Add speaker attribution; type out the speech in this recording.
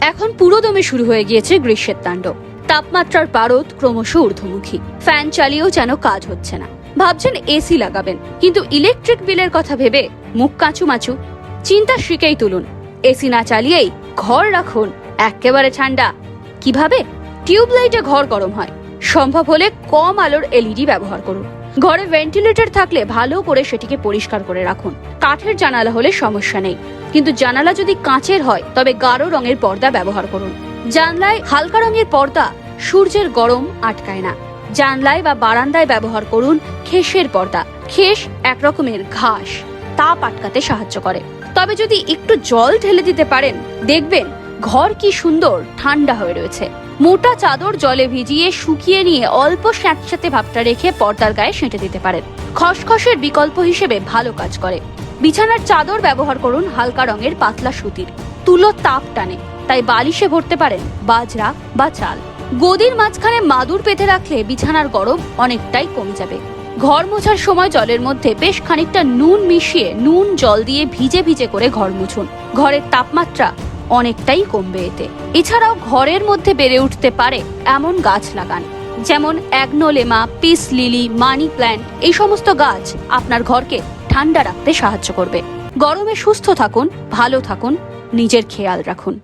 Speaker 1: এখন পুরোদমে শুরু হয়ে গিয়েছে গ্রীষ্মের তাণ্ডব। তাপমাত্রার পারদ ক্রমশ ঊর্ধ্বমুখী। ফ্যান চালিয়েও যেন কাজ হচ্ছে না। ভাবছেন এসি লাগাবেন, কিন্তু ইলেকট্রিক বিলের কথা ভেবে মুখ কাঁচু মাচু। চিন্তা শিখেই তুলুন, এসি না চালিয়েই ঘর রাখুন, একেবারে ঠান্ডা। কীভাবে? টিউবলাইটে ঘর গরম হয়। সম্ভব হলে কম আলোর এলইডি ব্যবহার করুন। ঘরে ভেন্টিলেটর থাকলে ভালো করে সেটিকে পরিষ্কার করে রাখুন। কাঠের জানালা হলে সমস্যা নেই। কিন্তু জানালা যদি কাঁচের হয়, তবে গাঢ় রঙের পর্দা ব্যবহার করুন। জানলায় হালকা রঙের পর্দা সূর্যের গরম আটকায় না। জানলায় বা বারান্দায় ব্যবহার করুন খেসের পর্দা। খেস এক রকমের ঘাস, তাপ আটকাতে সাহায্য করে। তবে যদি একটু জল ঢেলে দিতে পারেন, দেখবেন ঘর কি সুন্দর, ঠান্ডা হয়ে রয়েছে। মোটা চাদর জলে ভিজিয়ে শুকিয়ে নিয়ে অল্প স্যাঁতস্যাঁতে ভাবটা রেখে পর্দার গায়ে সেঁটে দিতে পারেন। খসখসের বিকল্প হিসেবে ভালো কাজ করে। বিছানার চাদর ব্যবহার করুন হালকা রঙের পাতলা সুতির। তুলো তাপ টানে, তাই বালিশে ভরতে পারেন বাজরা বা চাল। গদির মাঝখানে মাদুর পেতে রাখলে বিছানার গরম অনেকটাই কমে যাবে। ঘর মোছার সময় জলের মধ্যে বেশ খানিকটা নুন মিশিয়ে নুন জল দিয়ে ভিজে ভিজে করে ঘর মুছুন। ঘরের তাপমাত্রা অনেকটাই কমবে এতে। এছাড়াও ঘরের মধ্যে বেড়ে উঠতে পারে এমন গাছ লাগান, যেমন aglaonema, peace lily, money plant, এই সমস্ত গাছ আপনার ঘরকে ঠান্ডা রাখতে সাহায্য করবে। গরমে সুস্থ থাকুন, ভালো থাকুন, নিজের খেয়াল রাখুন।